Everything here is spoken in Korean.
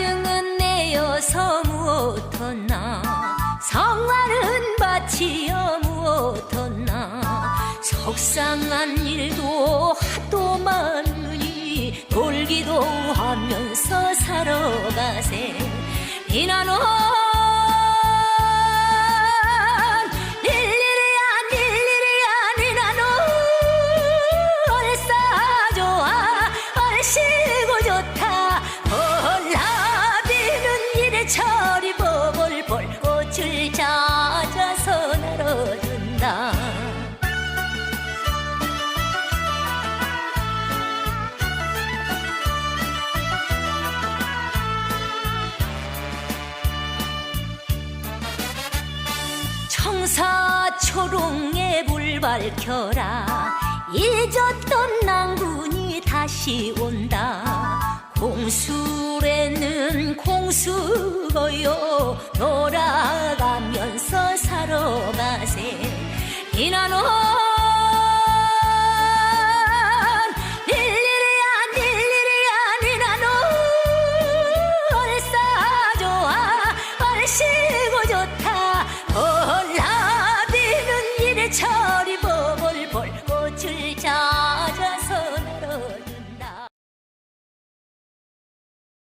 늙어서 무엇하나? 성화는 바치어 무엇하나? 속상한 일도 하도 많으니 놀기도 하면서 살아가세. 이나는 이래저리 보글볼 꽃을 찾아서 날아든다. 청사초롱에 불 밝혀라. 잊었던 낭군이 다시 온다. 공술 에는 공수고요. 돌아가면